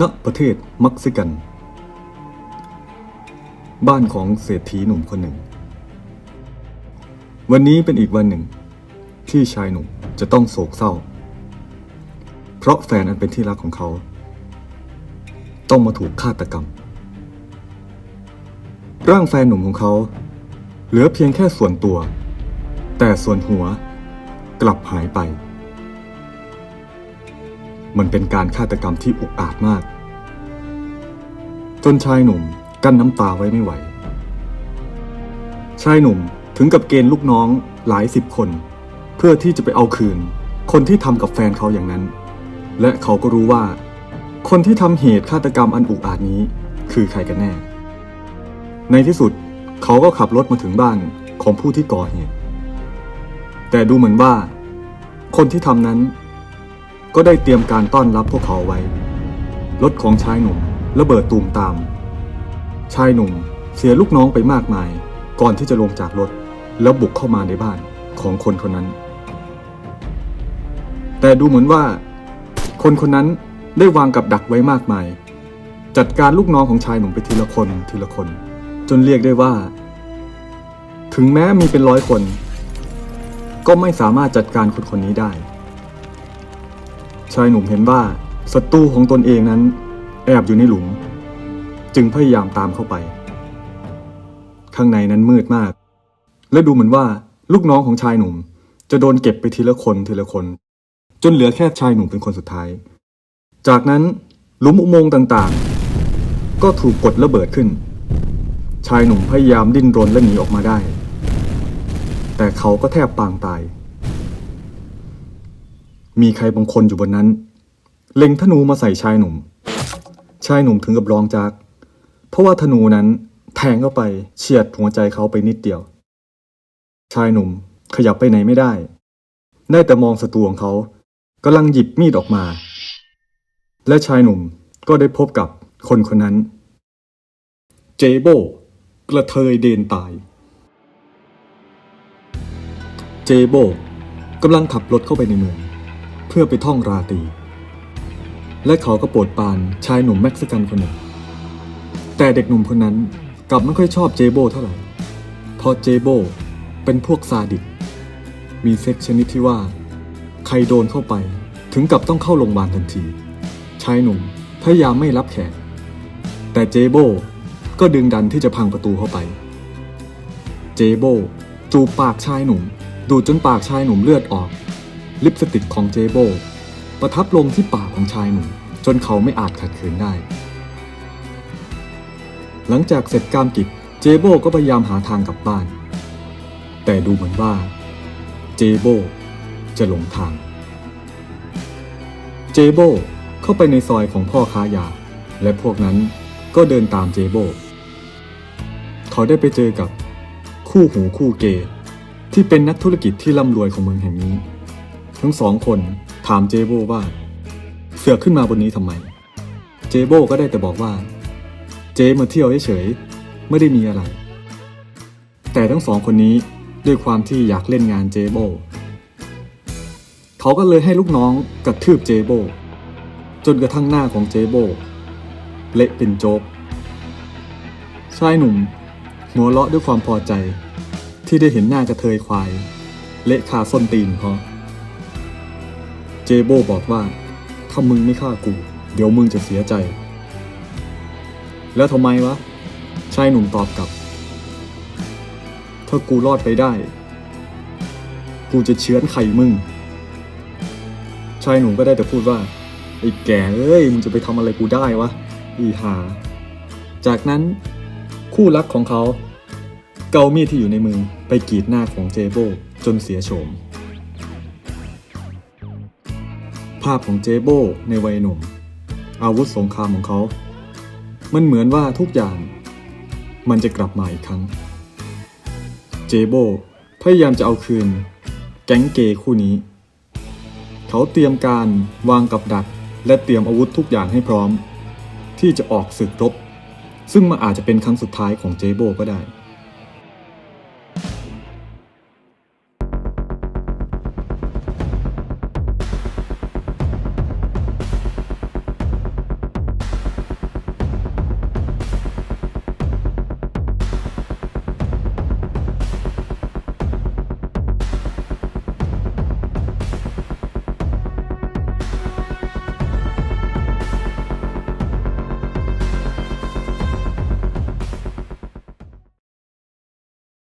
ณประเทศมักซิกัน บ้านของเศรษฐีหนุ่มคนหนึ่ง วันนี้เป็นอีกวันหนึ่ง ที่ชายหนุ่มจะต้องโศกเศร้า เพราะแฟนอันเป็นที่รักของเขา ต้องมาถูกฆาตกรรม ร่างแฟนหนุ่มของเขา เหลือเพียงแค่ส่วนตัว แต่ส่วนหัวกลับหายไป มันเป็นการฆาตกรรมที่อุกอาจมาก จนชายหนุ่มกั้นน้ำตาไว้ไม่ไหว ชายหนุ่มถึงกับเกณฑ์ลูกน้องหลายสิบคน เพื่อที่จะไปเอาคืน คนที่ทำกับแฟนเขาอย่างนั้น และเขาก็รู้ว่า คนที่ทำเหตุฆาตกรรมอันอุกอาจนี้ คือใครกันแน่ ในที่สุดเขาก็ขับรถมาถึงบ้านของผู้ที่ก่อเหตุ แต่ดูเหมือนว่า คนที่ทำนั้น ก็ได้เตรียมการต้อนรับพวกเขาไว้ รถของชายหนุ่มระเบิดตูมตาม ชายหนุ่มเสียลูกน้องไปมากมาย ก่อนที่จะลงจากรถ แล้วบุกเข้ามาในบ้านของคนคนนั้น แต่ดูเหมือนว่า คนคนนั้นได้วางกับดักไว้มากมาย จัดการลูกน้องของชายหนุ่มไปทีละคนทีละคน จนเรียกได้ว่า ถึงแม้มีเป็นร้อยคน ก็ไม่สามารถจัดการคนคนนี้ได้ ชายหนุ่มเห็นว่าศัตรูของตนเองนั้น แอบอยู่ในหลุม จึงพยายามตามเข้าไป ข้างในนั้นมืดมาก และดูเหมือนว่าลูกน้องของชายหนุ่ม จะโดนเก็บไปทีละคนทีละคน จนเหลือแค่ชายหนุ่มเป็นคนสุดท้าย จากนั้นหลุมอุโมงค์ต่างๆ ก็ถูกกดระเบิดขึ้น ชายหนุ่มพยายามดิ้นรนและหนีออกมาได้ แต่เขาก็แทบปางตาย มีใครบางคนอยู่บนนั้น เล็งธนูมาใส่ชายหนุ่ม ชายหนุ่มถึงกับร้องจาก เพราะว่าธนูนั้นแทงเข้าไปเฉียดหัวใจเขาไปนิดเดียว ชายหนุ่มขยับไปไหนไม่ได้ ได้แต่มองศัตรูของเขากำลังหยิบมีดออกมา และชายหนุ่มก็ได้พบกับคนคนนั้น เจโบกระเทยเดนตาย เจโบกำลังขับรถเข้าไปในเมือง พื่อไปท่องราตรีและเขาก็โปรดปานชายหนุ่มเม็กซิกันคนหนึ่ง แต่เด็กหนุ่มคนนั้นกลับไม่ค่อยชอบเจโบเท่าไหร่เพราะเจโบเป็นพวกซาดิสมีเซ็กชนิดที่ว่า ใครโดนเข้าไปถึงกับต้องเข้าโรงพยาบาลทันที ชายหนุ่มพยายามไม่รับแขก แต่เจโบก็ดึงดันที่จะพังประตูเข้าไป เจโบจูบปากชายหนุ่ม ดูดจนปากชายหนุ่มเลือดออก ลิปสติกของเจโบประทับลงที่ปากของชายหนุ่มจนเขาไม่อาจขัดขืนได้ หลังจากเสร็จการกิจเจโบก็พยายามหาทางกลับบ้าน แต่ดูเหมือนว่า เจโบจะหลงทาง เจโบเข้าไปในซอยของพ่อค้ายา และพวกนั้นก็เดินตามเจโบ เขาได้ไปเจอกับคู่หูคู่เกย์ที่เป็นนักธุรกิจที่ร่ำรวยของเมืองแห่งนี้ ทั้งสองคนถามเจโบว่า เสือกขึ้นมาบนนี้ทำไม เจโบก็ได้แต่บอกว่า เจมาเที่ยวเฉยๆไม่ได้มีอะไร แต่ทั้งสองคนนี้ด้วยความที่อยากเล่นงานเจโบเขาก็เลยให้ลูกน้องกระทืบเจโบจนกระทั่งหน้าของเจโบเละเป็นโจ๊กชายหนุ่มหัวเราะด้วยความพอใจ ที่ได้เห็นหน้ากระเทยควาย เละคาส้นตีนเขา เจโบบอกว่า ถ้ามึงไม่ฆ่ากู เดี๋ยวมึงจะเสียใจ แล้วทำไมวะ ชายหนุ่มตอบกลับ ถ้ากูรอดไปได้ กูจะเชื้อนไข่มึง ชายหนุ่มก็ได้แต่พูดว่า ไอ้แก่เอ้ย มึงจะไปทำอะไรกูได้วะ อีหา จากนั้นคู่รักของเขา เกามีดที่อยู่ในมือไปกรีดหน้าของเจโบจนเสียโฉม ภาพของเจโบในวัยหนุ่ม อาวุธสงครามของเขา มันเหมือนว่าทุกอย่าง มันจะกลับมาอีกครั้ง เจโบพยายามจะเอาคืน แก๊งเกย์คู่นี้ เขาเตรียมการวางกับดัก และเตรียมอาวุธทุกอย่างให้พร้อม ที่จะออกศึกรบ ซึ่งมันอาจจะเป็นครั้งสุดท้ายของเจโบก็ได้